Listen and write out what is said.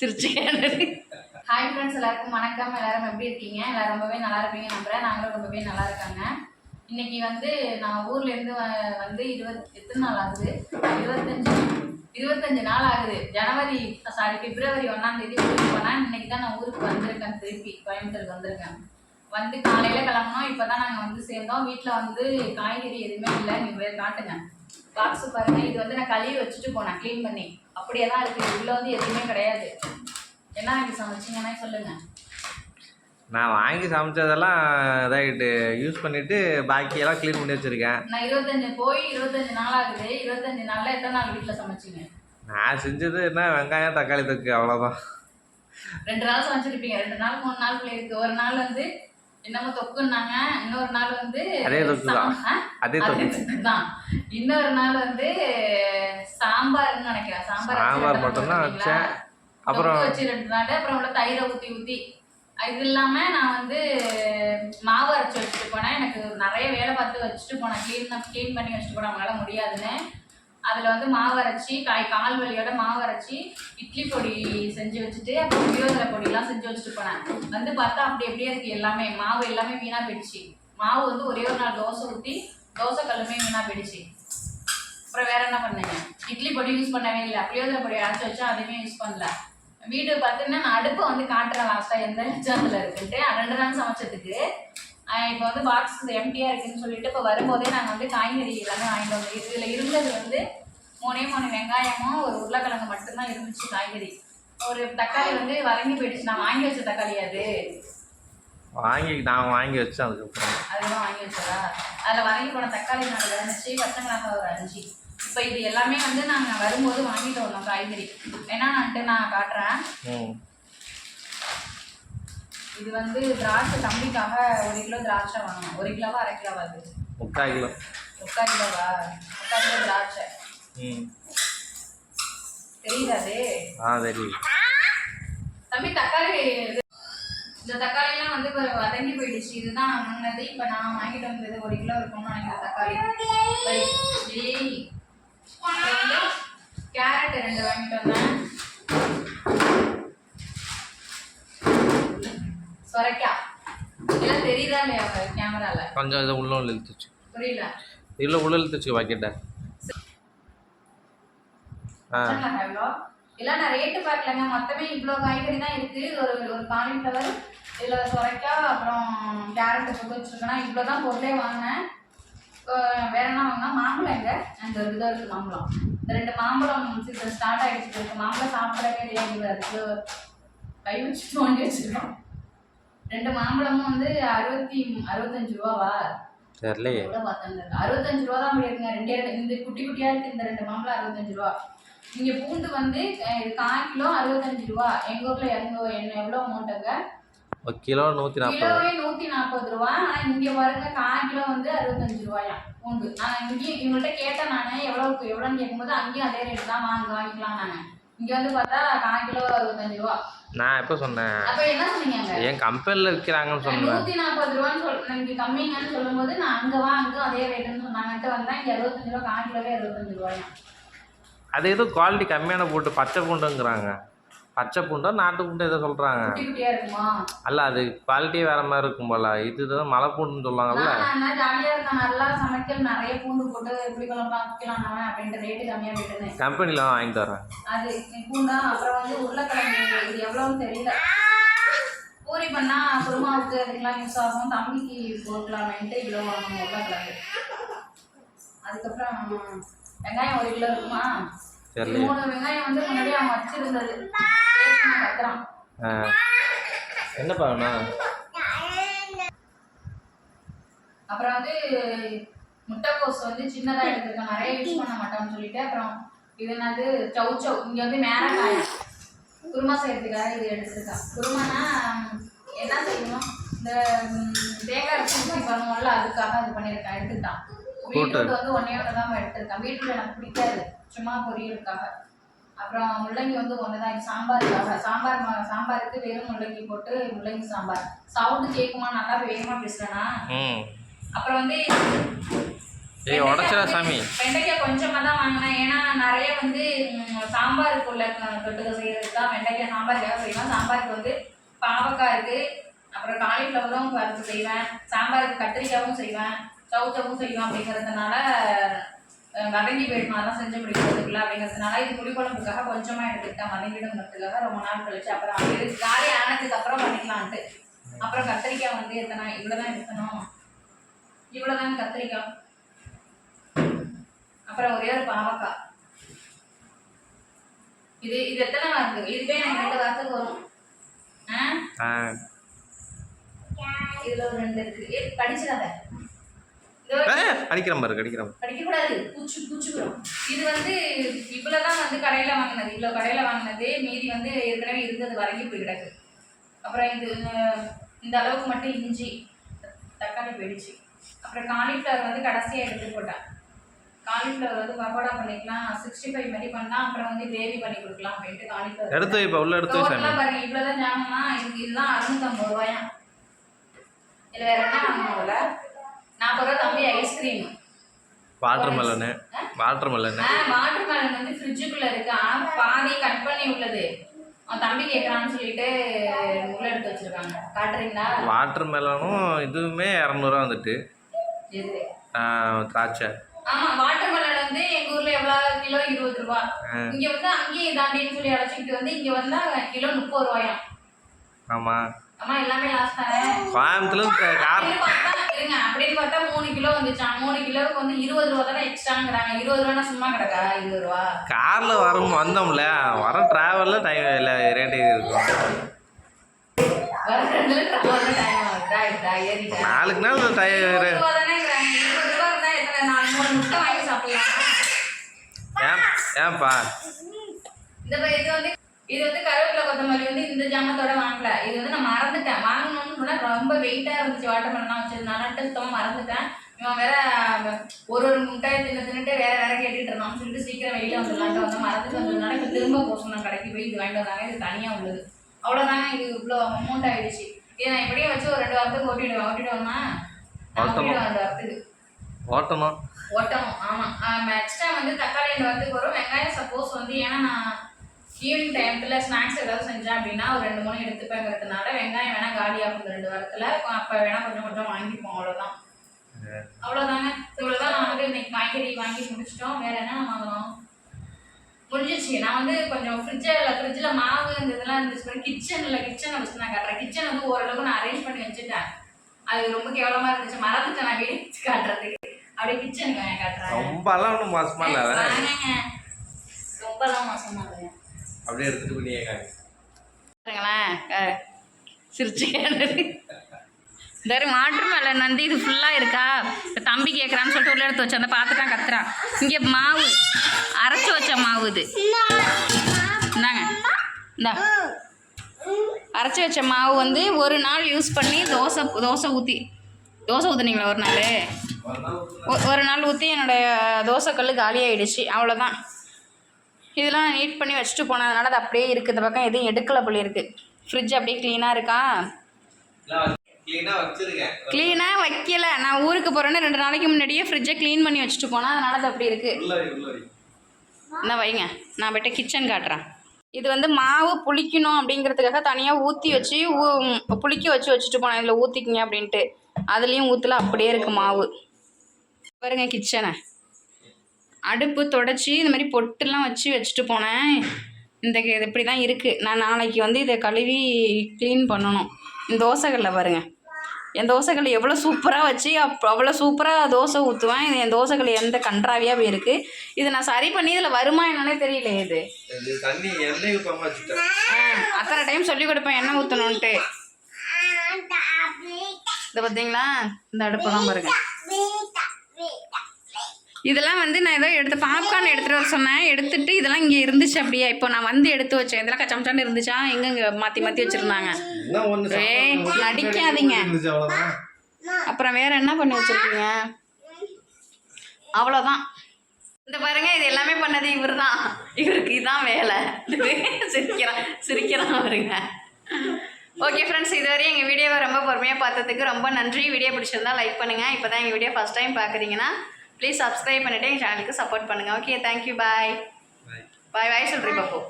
சிரிச்சு hi friends எல்லாருக்கும் வணக்கம். எல்லாரும் எப்படி இருக்கீங்க? எல்லாரும் ரொம்பவே நல்லா இருப்பீங்க நம்புறேன். நாங்களும் ரொம்பவே நல்லா இருக்காங்க. இன்னைக்கு வந்து நான் ஊர்ல இருந்து வ- வந்து இருபத் எத்தனை நாள் ஆகுது? இருபத்தஞ்சு இருபத்தஞ்சு நாள் ஆகுது. ஜனவரி சாரி பிப்ரவரி ஒன்றாம் தேதி ஊருக்கு போனேன் இன்னைக்கு தான் நான் ஊருக்கு வந்திருக்கேன் திருப்பி. கோயம்புத்தூருக்கு வந்திருக்கேன். வந்து காலையில கிளம்புனோம். இப்போ தான் நாங்கள் வந்து சேர்ந்தோம். வீட்டில் வந்து காய்கறி எதுவுமே இல்லை. நீங்கள் போய் காட்டுங்க. பாக்ஸ் பாருங்க. இது வந்து நான் கழுவி வச்சுட்டு போனேன் க்ளீன் பண்ணி. அப்படியே தான் இருக்குது உள்ள வந்து எதுவுமே கிடையாது. என்ன வாங்கி சமைச்சிங்கன்னா சொல்லுங்க. நான் வாங்கி சமைச்சதெல்லாம் இதாகிட்டு யூஸ் பண்ணிவிட்டு பாக்கியெல்லாம் க்ளீன் பண்ணி வச்சுருக்கேன். நான் இருபத்தஞ்சு போய் இருபத்தஞ்சு நாள் ஆகுது. இருபத்தஞ்சு நாள்ல எத்தனை நாள் வீட்டில் சமைச்சிங்க? நான் செஞ்சது என்ன வெங்காயம் தக்காளி தொக்கு அவ்வளோதான் ரெண்டு நாள் சமைச்சிருப்பீங்க. ரெண்டு நாள் மூணு நாள் இருக்கு. ஒரு நாள் வந்து என்னமோ தொக்குன்னாங்க. இன்னொரு நாள் வந்து அதே தொக்கு தான். அதே தொக்கு. தான். இன்னொரு நாள் வந்து சாம்பார்னு நினைக்கிறேன். சாம்பார் சாம்பார் மட்டும்தான் போட்டீங்களா? வச்சேன். அப்புறம் வச்சு ரெண்டு நாள். அப்புறம் உள்ள தயிரை ஊற்றி ஊற்றி இது இல்லாம நான் வந்து மாவு அரைச்சி வச்சுட்டு போனேன். எனக்கு நிறைய வேலை பார்த்து வச்சுட்டு போனேன். க்ளீன் க்ளீன் பண்ணி வச்சுட்டு போனேன். அவங்களால முடியாதுன்னு. அதில் வந்து மாவு அரைச்சி காய் கால் வலியோட மாவு அரைச்சி இட்லி பொடி செஞ்சு வச்சுட்டு அப்புறம் புளியோதரை பொடியெல்லாம் செஞ்சு வச்சுட்டு போனேன். வந்து பார்த்தா அப்படி அப்படியே இருக்கு எல்லாமே. மாவு எல்லாமே வீணாக போயிடுச்சு. மாவு வந்து ஒரே ஒரு நாள் தோசை ஊற்றி தோசை கல்லுமே வீணாக போயிடுச்சு. அப்புறம் வேற என்ன பண்ணீங்க? இட்லி பொடி யூஸ் பண்ணவே இல்லை. புளியோதரை பொடி அரைச்சி வச்சா அதுவுமே யூஸ் பண்ணல. வீடு பார்த்தீங்கன்னா நான் அடுப்பை வந்து காட்டுறேன் லாஸ்ட்டாக எந்த எக்ஸாம்பிள் இருக்குன்ட்டு. ரெண்டு நாள் சமைச்சதுக்கு. இப்போ வந்து பாக்ஸ் எம்டியாக இருக்குன்னு சொல்லிட்டு இப்போ வரும்போதே நாங்கள் வந்து காய்கறி எல்லாமே வாங்கிட்டு வந்தோம். இதில் இருந்தது வந்து மூணே மூணு வெங்காயமும் ஒரு உருளைக்கிழங்கு மட்டும்தான் இருந்துச்சு காய்கறி. ஒரு தக்காளி வந்து வதங்கி போயிடுச்சு. நான் வாங்கி வச்ச தக்காளி அது. வாங்கி நான் வாங்கி வச்சேன் அதுக்கப்புறம். அதுதான் வாங்கி வச்சதா? அதில் வதங்கி போன தக்காளி நாலு இருந்துச்சு பச்சை ஒரு அஞ்சு இப்போ இது எல்லாமே வந்து நாங்கள் வரும்போது வாங்கிட்டு வந்தோம் காய்கறி. என்னன்னுட்டு நான் காட்டுறேன். ம். இது வந்து திராட்சை தம்பிக்காக ஒரு கிலோ திராட்சை வாங்கணும். ஒரு கிலோவா அரை கிலோவா அது? முக்கால் கிலோ. முக்கால் கிலோவா? முக்கால் கிலோ திராட்சை. ம். தெரியுதா அது ஆ சரி தம்பி தக்காளி இந்த தக்காளிலாம் வந்து இப்போ வதங்கி போயிடுச்சு. இதுதான் முன்னது. இப்போ நான் வாங்கிட்டு வந்தது ஒரு கிலோ இருக்கும்னு நினைக்கிறேன் தக்காளி. கேரட் ரெண்டு வாங்கிட்டு வந்தேன் சொரைக்காய் இதெல்லாம் தெரியுதா இல்லையா கேமரால கொஞ்சம் இதை உள்ள உள்ள இழுத்துச்சு. இதில் உள்ள இழுத்துச்சு பாக்கெட்டை ஆ. இதெல்லாம் நான் ரேட்டு பார்க்கலங்க. மொத்தமே இவ்வளோ காய்கறி தான் இருக்குது ஒரு ஒரு காலிஃப்ளவர் இதில் சுரைக்காய் அப்புறம் கேரட் போட்டு வச்சுருக்கேன்னா இவ்வளோ தான் பொருளே வாங்கினேன். வேற என்ன வாங்கினா மாம்பழம் எங்க? அந்த இதாக இருக்குது மாம்பழம். இந்த ரெண்டு மாம்பழம் சீசன் ஸ்டார்ட் ஆகிடுச்சு இருக்கு மாம்பழம் சாப்பிடவே இல்லையா அதுக்கு கை வச்சு தோண்டி வச்சுருக்கோம். ரெண்டு மாம்பழமும் வந்து அறுபத்தி அறுபத்தஞ்சு ரூபாவா? தெரியலையே அறுபத்தஞ்சு ரூபா தான் இருக்குங்க ரெண்டே ரெண்டு இந்த குட்டி குட்டியா இருக்கு இந்த ரெண்டு மாம்பழம் அறுபத்தஞ்சு ரூபா. இங்க பூண்டு வந்து கால் கிலோ அறுபத்தஞ்சு ரூபா. எங்க ஊர்ல எங்க என்ன எவ்வளோ அமௌண்ட்டுங்க கிலோ நூற்றி நாற்பது கிலோவே நூத்தி நாற்பது ரூபா. ஆனா இங்க பாருங்க கால் கிலோ வந்து அறுபத்தஞ்சு ரூபாயா பூண்டு. நான் இங்கேயும் இவங்கள்ட்ட கேட்டேன் நானு எவ்வளவுக்கு எவ்வளோன்னு கேட்கும்போது அங்கேயும் அதே ரேட் தான் வாங்க வாங்கிக்கலாம் நானு. இங்க வந்து பார்த்தா கால் கிலோ அறுபத்தஞ்சு ரூபா. நான் எப்போ சொன்னேன்? என் கம்பெனியில் விற்கிறாங்கன்னு சொன்னேன். நூத்தி நாற்பது ரூபான்னு சொல் எனக்கு கம்மிங்கன்னு சொல்லும்போது நான் அங்க வா அங்க அதே ரேட்டுன்னு சொன்னாங்கன்ட்டு வந்தேன். இங்க அறுபத்தஞ்சு ரூபா கால் கிலோவே அறுபத்தஞ்சு ரூபாயா? அது ஏதோ குவாலிட்டி கம்மியான பூண்டு பச்சை பூண்டுங்கிறாங்க. பச்சை பூண்டோ நாட்டு பூண்டோ ஏதோ சொல்கிறாங்க அல்ல அது குவாலிட்டியே வேற மாதிரி இருக்கும் போல. இதுதான் மலை பூண்டுன்னு சொல்லுவாங்கல்ல. போட்டு கம்பெனியில் தான் வாங்கிட்டு வரேன் அது பூண்டா அப்புறம் வந்து உருளைக்கிழங்கு. இது எவ்வளோன்னு தெரியல. பூரி பண்ணா குருமாவுக்கு அதுக்கெல்லாம் யூஸ் ஆகும். தம்பிக்கு போட்டுக்கலாமேன்ட்டு இவ்வளோ வாங்கணும் உருளைக்கிழங்கு. அதுக்கப்புறம் வெங்காயம் ஒரு கிலோ இருக்குமா? தெரியல என்னப்பா வேணும்? அப்புறம் வந்து முட்டைக்கோஸ் வந்து சின்னதாக எடுத்துருக்கேன். நிறைய யூஸ் பண்ண மாட்டோம்னு சொல்லிட்டு அப்புறம் இது என்னது? சவு சவு இங்கே வந்து மேரக்காயம் குருமா செய்யறதுக்காக இது எடுத்துருக்கேன். குருமானா என்ன செய்யணும்? இந்த தேங்காய் அரைச்சி பண்ணுவோம்ல அதுக்காக இது பண்ணியிருக்கேன். எடுத்துக்கிட்டான். பீட்ரூட் வந்து ஒன்றே ஒன்று தான் எடுத்திருக்கேன். பீட்ரூட் எனக்கு பிடிக்காது. சும்மா பொரியலுக்காக. அப்புறம் முள்ளங்கி வந்து ஒன்று தான் சாம்பாருக்காக சாம்பார் சாம்பாருக்கு வெறும் முள்ளங்கி போட்டு முள்ளங்கி சாம்பார். சவுண்டு கேட்குமா நல்லா வேகமாக பேசுகிறேன்னா அப்புறம் வந்து ஏய் உடச்சிடா சாமி. வெண்டைக்காய் கொஞ்சமா தான் வாங்கினேன். ஏன்னா நிறைய வந்து ம், சாம்பாருக்கு உள்ள க- தொட்டுக்க செய்யறதுக்கு தான் வெண்டைக்காய் சாம்பாருக்காக செய்வேன். சாம்பாருக்கு வந்து பாவக்காய் இருக்கு. அப்புறம் காலிஃப்ளவரும் வறுத்து செய்வேன். சாம்பாருக்கு கத்திரிக்காயும் செய்வேன். சவுச்சவும் செய்வேன் அப்படிங்கிறதுனால வதங்கி போயிடுமா அதெல்லாம் செஞ்சு முடிக்கிறதுக்குள்ள அப்படிங்கிறதுனால இது புளிக்குழம்புக்காக கொஞ்சமா எடுத்துக்கிட்டேன். வதங்கிடுங்கிறதுக்காக ரொம்ப நாள் கழிச்சு அப்புறம் இது காலி ஆனதுக்கு அப்புறம் பண்ணிக்கலான்ட்டு. அப்புறம் கத்திரிக்காய் வந்து எத்தனை இவ்வளோதான் எடுக்கணும். இவ்வளோதான் கத்திரிக்காய். அப்புறம் ஒரே ஒரு பாவக்காய். இது இது எத்தனை வாரத்துக்கு? இதுவே எனக்கு ரெண்டு வாரத்துக்கு வரும். ஆ? இதுல ஒரு ரெண்டு இருக்கு. ஏ படிச்சிடாத. அடிக்கிற பாரு அடிக்கிற பாரு. படிக்கக்கூடாது பூச்சி பூச்சி வரும். இது வந்து இவ்வளவுதான் வந்து கடையில வாங்கினது. இவ்வளவு கடையில வாங்கினது மீதி வந்து ஏற்கனவே இருந்தது வரைக்கும் போய் கிடக்கு. அப்புறம் இது இந்த அளவுக்கு மட்டும் இஞ்சி தக்காளி போயிடுச்சு. அப்புறம் காலிஃப்ளவர் வந்து கடைசியா எடுத்து போட்டேன். காலிஃப்ளவர் வந்து பக்கோடா பண்ணிக்கலாம் சிக்ஸ்டி ஃபைவ் மாதிரி பண்ணலாம் அப்புறம் வந்து கிரேவி பண்ணி கொடுக்கலாம் அப்படின்ட்டு காலிஃப்ளவர் எடுத்து இப்போ உள்ள எடுத்து டோட்டலாக பாருங்க இவ்வளோதான் ஜாமானா இதுக்கு இதுதான் அறுநூத்தம்பது ரூபாயா இதில் வேற என்ன வாங்கணும்ல நாற்பது ரூபா தம்பி ice cream watermelon watermelon ஆ வாட்டர் மெலன் வந்து ஃப்ரிட்ஜுக்குள்ள இருக்கு. ஆ, பாதி கட் பண்ணி உள்ளது. அவன் தம்பி கேட்குறான்னு சொல்லிட்டு உள்ள எடுத்து வச்சிருக்காங்க. காட்டுறீங்களா? வாட்டர் மெலனும் இதுவுமே இரநூறுவா வந்துட்டு. திராட்சை. ஆமா வாட்டர் மெலன் வந்து எங்க ஊர்ல எவ்வளவு கிலோ இருபது ரூபா. இங்க வந்து அங்கேயே தாண்டின்னு சொல்லி அழைச்சிக்கிட்டு வந்து இங்க வந்தா கிலோ முப்பது ரூபாயாம். ஆமாம் ஆமா எல்லாமே லாஸ்ட் தானே? கோயம்புத்தூர் இருங்க அப்படின்னு பார்த்தா மூணு கிலோ வந்துச்சான் மூணு கிலோவுக்கு வந்து இருபது ரூபா தானே எக்ஸ்ட்ராங்கிறாங்க. இருபது ரூபானா சும்மா கிடக்கா? இருபது ரூபா. காரில் வரும் வந்தோம்ல வர டிராவலில் டைம் இல்லை ரேட்டு இருக்கும். நாளுக்கு நாள் டயர் ரூபா ரூபா ஏன்பா? இது வந்து இது வந்து கருவேப்பிலை கொத்தமல்லி வந்து இந்த ஜாமத்தோட வாங்கல. இது வந்து நான் மறந்துட்டேன். வாங்கணும்னு ரொம்ப வெயிட்டா இருந்துச்சு. வாட்டர் மெலனா வச்சிருந்தாங்க சுத்தமா மறந்துட்டேன். இவன் வேற ஒரு ஒரு முட்டாய் தின்னு தின்னுட்டு வேற வேற கேட்டுட்டு இருந்தான்னு சொல்லிட்டு சீக்கிரம் வெளியில வந்துடலான்ட்டு வந்து மறந்துட்டு வந்ததுனால இப்போ திரும்ப சொன்னாங்க கடைக்கு போய் இது வாங்கிட்டு வந்தாங்க. இது தனியா உள்ளது. அவ்வளவுதாங்க. இது இவ்வளோ அமௌண்ட் ஆயிடுச்சு. இதை நான் இப்படியே வச்சு ஒரு ரெண்டு வாரத்துக்கு ஓட்டிடுவேன். ஓட்டிடுவோம்னா. ஓட்டிடுவேன் ரெண்டு வாரத்துக்கு ஓட்டணும் ஓட்டணும் ஆமாம் எக்ஸ்ட்ரா வந்து தக்காளி ரெண்டு வாரத்துக்கு வரும். வெங்காயம் சப்போஸ் வந்து ஏன்னா நான் ஈவினிங் டைம்ல ஸ்நாக்ஸ் ஏதாவது செஞ்சேன் அப்படின்னா ஒரு ரெண்டு மூணு எடுத்துப்பேங்கிறதுனால வெங்காயம் வேணா காலியாகும் இந்த ரெண்டு வாரத்தில். அப்போ வேணா கொஞ்சம் கொஞ்சம் வாங்கிப்போம் அவ்வளோதான் அவ்வளோதாங்க இவ்வளோதான் நான் வந்து இன்னைக்கு காய்கறி வாங்கி முடிச்சிட்டோம். வேற என்ன வாங்கணும்? முடிஞ்சிச்சு நான் வந்து கொஞ்சம் ஃப்ரிட்ஜில் ஃப்ரிட்ஜில் மாவு இந்த இதெல்லாம் இருந்துச்சு கிச்சனில் கிச்சனை வச்சு நான் காட்டுறேன். கிச்சன் வந்து ஓரளவுக்கு நான் அரேஞ்ச் பண்ணி வச்சுட்டேன். அது ரொம்ப கேவலமாக இருந்துச்சு. மறந்துட்டேன் நான் வீடு காட்டுறதுக்கு. அப்படியே கிச்சனுக்கு நான் காட்டுறேன். ரொம்பலாம் ஒன்றும் மோசமா இல்லை. ரொம்பலாம் மோசமா இல்லைங்க. அப்படியே எடுத்துட்டு போய் பாருங்களேன் சிரிச்சு இந்த வாட்டர் மெலன் வந்து இது ஃபுல்லாக இருக்கா? இப்ப தம்பி கேட்குறான்னு சொல்லிட்டு உள்ள எடுத்து வச்சு அந்த பார்த்துட்டான் கத்துறான் இங்கே மாவு அரைச்சி வச்ச மாவு இது. இந்தாங்க. இந்தா. அரைச்சி வச்ச மாவு வந்து ஒரு நாள் யூஸ் பண்ணி தோசை தோசை ஊற்றி தோசை ஊற்றுனீங்களா ஒரு நாள்? ஒரு நாள் ஊற்றி என்னோடய தோசைக்கல் காலியாகிடுச்சு அவ்வளோதான் இதெல்லாம் நீட் பண்ணி வச்சுட்டு போனதுனால அது அப்படியே இருக்குது இந்த பக்கம் எதுவும் எடுக்கலை போல இருக்குது ஃப்ரிட்ஜ் அப்படியே க்ளீனாக இருக்கா? க்ளீனாக வைக்கல. நான் ஊருக்கு போகிறேன்னு ரெண்டு நாளைக்கு முன்னாடியே ஃப்ரிட்ஜை க்ளீன் பண்ணி வச்சுட்டு போனேன். அதனால அது அப்படி இருக்குது இந்த வைங்க. நான் போய்ட்டு கிச்சன் காட்டுறேன். இது வந்து மாவு புளிக்கணும் அப்படிங்கிறதுக்காக தனியாக ஊற்றி வச்சு ஊ- புளிக்க வச்சு வச்சுட்டு போனேன். இதில் ஊற்றிக்கிங்க அப்படின்ட்டு. அதுலேயும் ஊற்றல அப்படியே இருக்குது மாவு. பாருங்க கிச்சனை அடுப்பு தொடச்சி இந்த மாதிரி பொட்டுலாம் வச்சு வச்சுட்டு போனேன். இந்த இது இப்படி தான் இருக்குது நான் நாளைக்கு வந்து இதை கழுவி க்ளீன் பண்ணணும். இந்த தோசைக்கல்ல பாருங்க. என் தோசைக்கல் எவ்வளோ சூப்பராக வச்சு அப் அவ்வளோ சூப்பராக தோசை ஊற்றுவேன் இது என் தோசைக்கல் எந்த கன்றாவியாக போயிருக்கு இது நான் சரி பண்ணி இதில் வருமா என்னன்னே தெரியல இது. அத்தனை டைம் சொல்லி கொடுப்பேன் எண்ணெய் ஊற்றணுன்ட்டு இதை பார்த்தீங்களா? இந்த அடுப்பெல்லாம் பாருங்க. இதெல்லாம் வந்து நான் ஏதோ எடுத்து பாப்கார்ன் எடுத்துகிட்டு வர சொன்னேன். எடுத்துட்டு இதெல்லாம் இங்கே இருந்துச்சு அப்படியே. இப்போ நான் வந்து எடுத்து வச்சேன். இதெல்லாம் கச்சமச்சான்னு இருந்துச்சா? எங்கெங்க மாற்றி மாற்றி வச்சுருந்தாங்க. ஏய், நடிக்காதீங்க. அப்புறம் வேற என்ன பண்ணி வச்சிருக்கீங்க? அவ்வளோதான் இந்த பாருங்க இது எல்லாமே பண்ணது இவர் தான் இவருக்கு இதான் வேலை. சிரிக்கிறான் சிரிக்கிறான் பாருங்க. ஓகே ஃப்ரெண்ட்ஸ் இதுவரை எங்கள் வீடியோவை ரொம்ப பொறுமையாக பார்த்ததுக்கு ரொம்ப நன்றி. வீடியோ பிடிச்சிருந்தா லைக் பண்ணுங்கள் இப்போ தான் எங்கள் வீடியோ ஃபஸ்ட் டைம் பார்க்குறீங்கன்னா ப்ளீஸ் சப்ஸ்கிரைப் பண்ணிவிட்டு எங்கள் சேனலுக்கு சப்போர்ட் பண்ணுங்கள் ஓகே தேங்க்யூ பாய் பாய் பாய் சொல்கிறேன் பாப்போ